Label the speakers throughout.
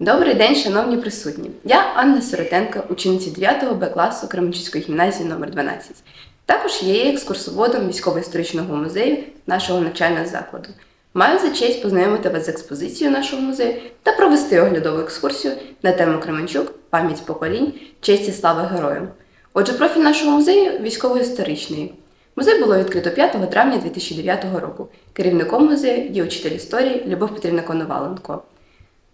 Speaker 1: Добрий день, шановні присутні. Я Анна Сиротенко, учениця 9 Б класу Кременчуцької гімназії номер 12 Також є екскурсоводом військово-історичного музею нашого навчального закладу. Маю за честь познайомити вас з експозицією нашого музею та провести оглядову екскурсію на тему Кременчук, пам'ять поколінь, честь і слава героям. Отже, профіль нашого музею військово-історичний. Музей було відкрито 5 травня 2009 року. Керівником музею є учитель історії Любов Петрівна Коноваленко.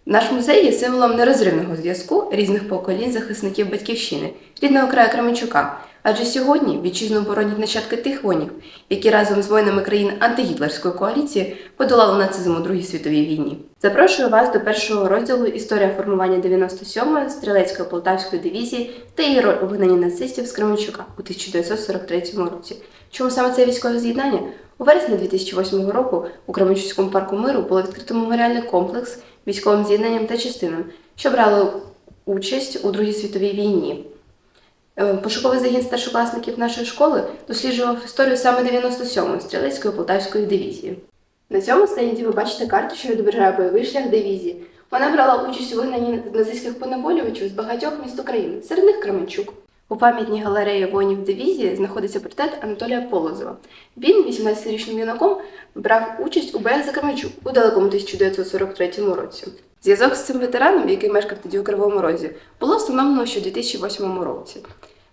Speaker 1: Наш музей є символом нерозривного зв'язку різних поколінь захисників батьківщини, рідного краю Кременчука. Адже сьогодні вітчизну боронять нащадки тих воїнів, які разом з воїнами країн антигітлерської коаліції подолали нацизм у Другій світовій війні. Запрошую вас до першого розділу Історія формування 97-ї стрілецької полтавської дивізії та її роль у вигнанні нацистів з Кременчука у 1943 році. Чому саме це військове з'єднання? У вересні 2008 року у Кременчуцькому парку миру було відкрито меморіальний комплекс військовим з'єднанням та частинам, що брали участь у Другій світовій війні. Е, Пошуковий загін старшокласників нашої школи досліджував історію саме 97-ї стрілецької полтавської дивізії. На цьому стенді ви бачите карту, що відображає бойовий шлях дивізії. Вона брала участь у вигнанні нацистських поневолювачів з багатьох міст України, серед них Кременчук. У пам'ятній галереї воїнів дивізії знаходиться портрет Анатолія Полозова. Він, 18-річним юнаком, брав участь у боях за Кременчук у далекому 1943 році. Зв'язок з цим ветераном, який мешкав тоді у Кривому Розі, було встановлено ще у 2008 році.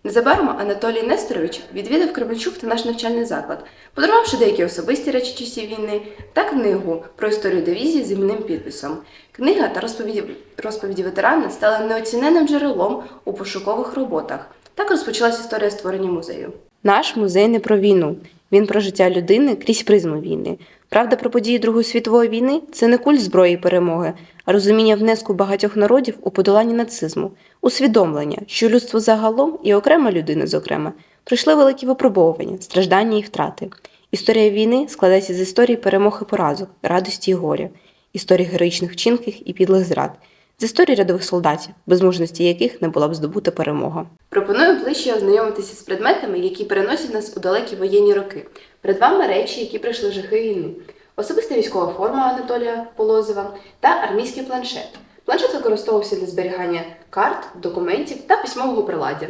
Speaker 1: Незабаром Анатолій Несторович відвідав Кременчук та наш навчальний заклад, подарувавши деякі особисті речі часів війни та книгу про історію дивізії з іменним підписом. Книга та розповіді, розповіді ветерана стали неоціненним джерелом у пошукових роботах. Так розпочалась історія створення музею. Наш музей не про війну, він про життя людини крізь призму війни. Правда про події Другої світової війни це не культ зброї і перемоги, а розуміння внеску багатьох народів у подоланні нацизму, усвідомлення, що людство загалом і окрема людина, зокрема, пройшли великі випробовування, страждання і втрати. Історія війни складається з історії перемог і поразок, радості і горя, історії героїчних вчинків і підлих зрад, з історії рядових солдатів, без мужності яких не була б здобута перемога. Пропоную ближче ознайомитися з предметами, які переносять нас у далекі воєнні роки. Перед вами речі, які пройшли жахи війни. Особиста військова форма Анатолія Полозова та армійський планшет. Планшет використовувався для зберігання карт, документів та письмового приладдя.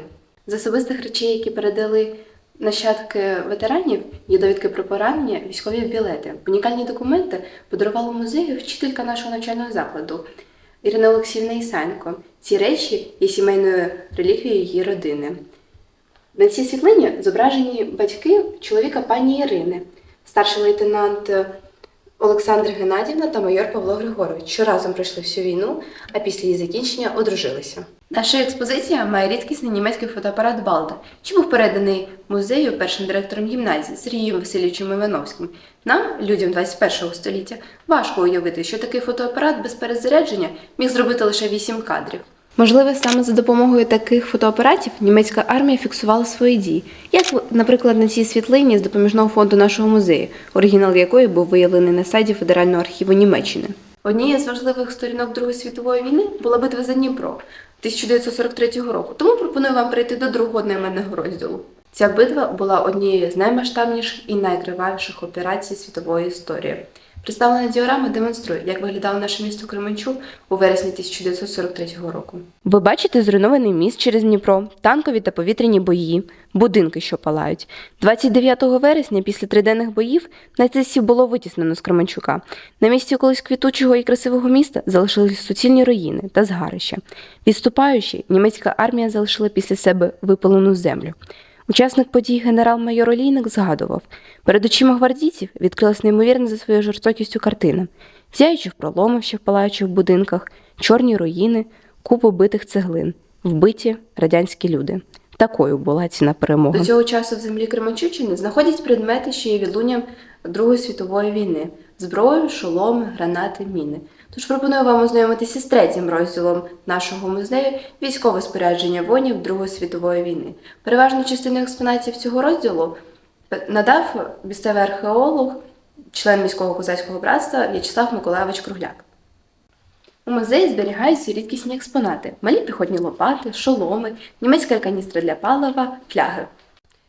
Speaker 1: З особистих речей, які передали нащадки ветеранів, є довідки про поранення, військові білети. Унікальні документи подарувала музею вчителька нашого навчального закладу Ірина Олексіївна Ісенко. Ці речі є сімейною реліквією її родини. На цій світлині зображені батьки чоловіка пані Ірини, старший лейтенант Олександра Геннадівна та майор Павло Григорович, що разом пройшли всю війну, а після її закінчення одружилися. Наша експозиція має рідкісний німецький фотоапарат Балда, що був переданий музею першим директором гімназії Сергієм Васильовичем Івановським. Нам, людям 21 століття, важко уявити, що такий фотоапарат без перезарядження міг зробити лише 8 кадрів. Можливо, саме за допомогою таких фотоапаратів німецька армія фіксувала свої дії, як, наприклад, на цій світлині з допоміжного фонду нашого музею, оригінал якої був виявлений на сайті Федерального архіву Німеччини. Однією з важливих сторінок Другої світової війни була битва за Дніпро 1943 року. Тому пропоную вам перейти до другого одноіменного розділу. Ця битва була однією з наймасштабніших і найкривавіших операцій світової історії. Представлена діорама демонструє, як виглядало наше місто Кременчук у вересні 1943 року. Ви бачите зруйнований міст через Дніпро, танкові та повітряні бої, будинки, що палають. 29 вересня, після триденних боїв, нацистів було витіснено з Кременчука. На місці колись квітучого і красивого міста залишились суцільні руїни та згарища. Відступаючи, німецька армія залишила після себе випалену землю. Учасник подій генерал-майор Олійник згадував, перед очима гвардійців відкрилась неймовірна за своєю жорстокістю картина, зяючи в проломивши в палаючих будинках, чорні руїни, купу битих цеглин, вбиті радянські люди. Такою була ціна перемоги. До цього часу в землі Кременчуччини знаходять предмети, що є відлунням Другої світової війни: зброю, шоломи, гранати, міни. Тож пропоную вам ознайомитися з третім розділом нашого музею військове спорядження воїнів Другої світової війни. Переважну частину експонатів цього розділу надав місцевий археолог, член міського козацького братства В'ячеслав Миколайович Кругляк. У музеї зберігаються рідкісні експонати: малі піхотні лопати, шоломи, німецька каністра для палива, фляги.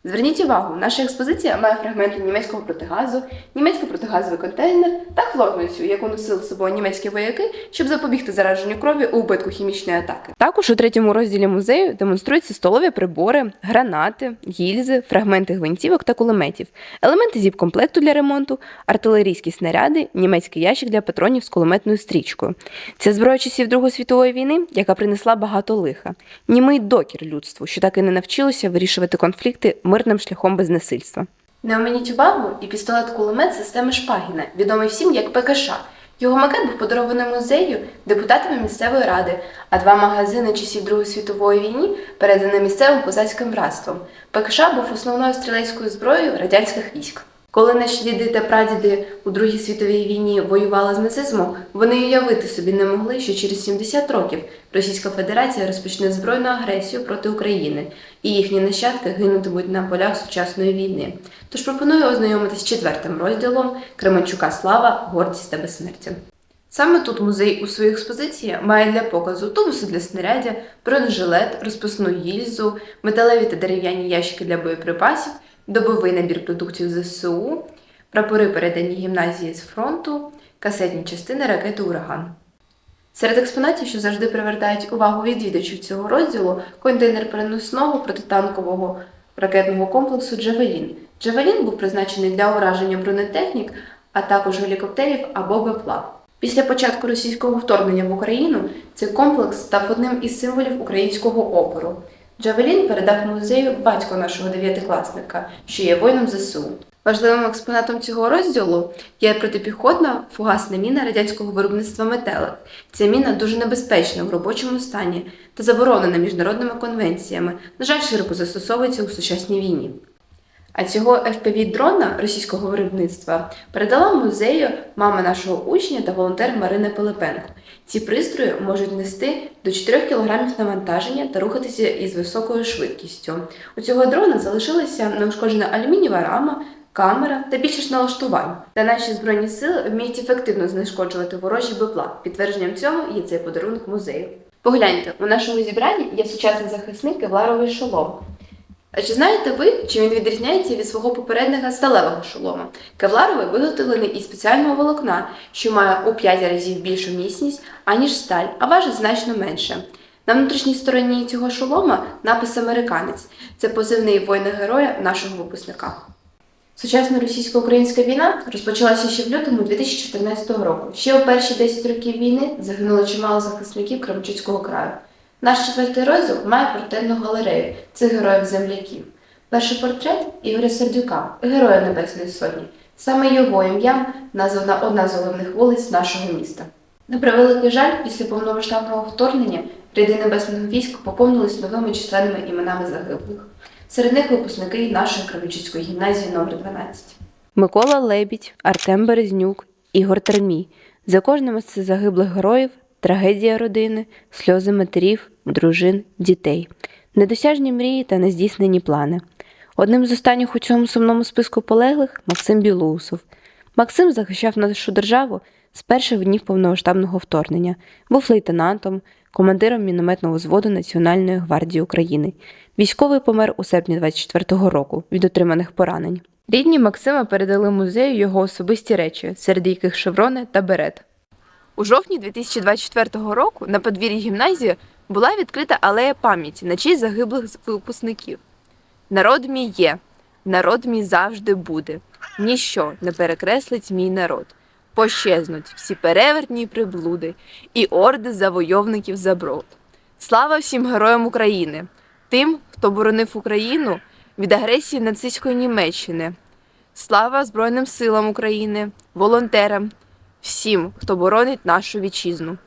Speaker 1: Зверніть увагу, наша експозиція має фрагменти німецького протигазу, німецький протигазовий контейнер та хлорницю, яку носили з собою німецькі вояки, щоб запобігти зараженню крові у випадку хімічної атаки. Також у третьому розділі музею демонструються столові прибори, гранати, гільзи, фрагменти гвинтівок та кулеметів, елементи зіп-комплекту для ремонту, артилерійські снаряди, німецький ящик для патронів з кулеметною стрічкою. Це зброя часів Другої світової війни, яка принесла багато лиха. Німий докір людству, що так і не навчилося вирішувати конфлікти мирним шляхом без насильства. Не оминіть увагу і пістолет-кулемет системи Шпагіна, відомий всім як ПКШ. Його макет був подарований музею депутатами місцевої ради, а два магазини часів Другої світової війни передані місцевим козацьким братством. ПКШ був основною стрілецькою зброєю радянських військ. Коли наші діди та прадіди у Другій світовій війні воювали з нацизмом, вони уявити собі не могли, що через 70 років Російська Федерація розпочне збройну агресію проти України, і їхні нащадки гинутимуть на полях сучасної війни. Тож пропоную ознайомитись з четвертим розділом Кременчука Слава, гордість та безсмертя. Саме тут музей у своїй експозиції має для показу тубуси для снарядя, бронежилет, розписну гільзу, металеві та дерев'яні ящики для боєприпасів, добовий набір продуктів ЗСУ, прапори передані гімназії з фронту, касетні частини ракети Ураган. Серед експонатів, що завжди привертають увагу відвідувачів цього розділу, контейнер переносного протитанкового ракетного комплексу Джавелін. Джавелін був призначений для ураження бронетехнік, а також гелікоптерів або БПЛА. Після початку російського вторгнення в Україну цей комплекс став одним із символів українського опору. Джавелін передав музею батько нашого дев'ятикласника, що є воїном ЗСУ. Важливим експонатом цього розділу є протипіхотна фугасна міна радянського виробництва метелик. Ця міна дуже небезпечна в робочому стані та заборонена міжнародними конвенціями. На жаль, широко застосовується у сучасній війні. А цього FPV-дрона російського виробництва передала музею мама нашого учня та волонтер Марина Пилипенко. Ці пристрої можуть нести до 4 кг навантаження та рухатися із високою швидкістю. У цього дрона залишилася неушкоджена алюмінієва рама, камера та більше ж налаштувань. Та наші збройні сили вміють ефективно знешкоджувати ворожі БПЛА. Підтвердженням цьому є цей подарунок музею. Погляньте, у нашому зібранні є сучасний захисник кевларовий шолом. А чи знаєте ви, чим він відрізняється від свого попередника сталевого шолома? Кевларовий виготовлений із спеціального волокна, що має у 5 разів більшу міцність, аніж сталь, а важить значно менше. На внутрішній стороні цього шолома напис Американець це позивний воїна-героя нашого випускника. Сучасна російсько-українська війна розпочалася ще в лютому 2014 року. Ще у перші 10 років війни загинуло чимало захисників Кременчуцького краю. Наш четвертий розділ має портретну галерею цих героїв земляків. Перший портрет Ігоря Сердюка, героя Небесної Сотні. Саме його ім'ям названа одна з головних вулиць нашого міста. На превеликий жаль, після повномасштабного вторгнення ряди небесного війська поповнились новими численними іменами загиблих. Серед них випускники нашої Кременчуцької гімназії номер 12 Микола Лебідь, Артем Березнюк, Ігор Термій. За кожним із цих загиблих героїв трагедія родини, сльози матерів, дружин, дітей, недосяжні мрії та нездійснені плани. Одним з останніх у цьому сумному списку полеглих Максим Білоусов. Максим захищав нашу державу з перших днів повномасштабного вторгнення, був лейтенантом, командиром мінометного взводу Національної гвардії України. Військовий помер у серпні 24-го року від отриманих поранень. Рідні Максима передали музею його особисті речі, серед яких шеврони та берет. У жовтні 2024 року на подвір'ї гімназії була відкрита алея пам'яті на честь загиблих випускників. Народ мій є, народ мій завжди буде. Ніщо не перекреслить мій народ. Пощезнуть всі перевертні приблуди і орди завойовників заброд. Слава всім героям України, тим, хто боронив Україну від агресії нацистської Німеччини. Слава Збройним силам України, волонтерам, всім, хто боронить нашу вітчизну.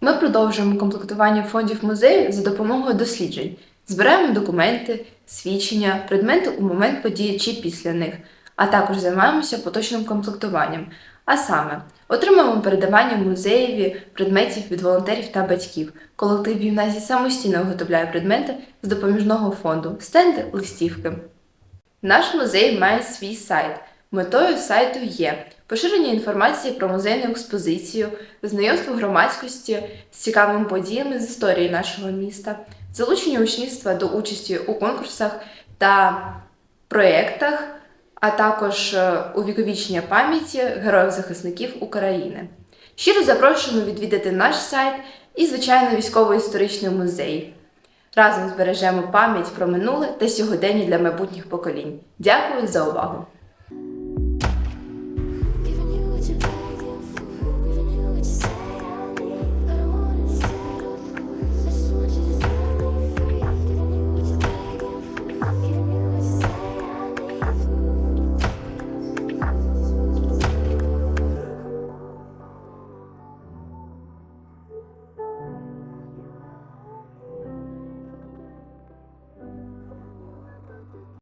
Speaker 1: Ми продовжуємо комплектування фондів музею за допомогою досліджень. Збираємо документи, свідчення, предмети у момент події чи після них, а також займаємося поточним комплектуванням. А саме, отримуємо передавання музеєві предметів від волонтерів та батьків. Колектив гімназії самостійно виготовляє предмети з допоміжного фонду, стенди, листівки. Наш музей має свій сайт. Метою сайту є поширення інформації про музейну експозицію, знайомство громадськості з цікавими подіями з історії нашого міста, залучення учнівства до участі у конкурсах та проєктах, а також е, увіковічення пам'яті героїв-захисників України. Щиро запрошуємо відвідати наш сайт і, звичайно, військово-історичний музей. Разом збережемо пам'ять про минуле та сьогодення для майбутніх поколінь. Дякую за увагу!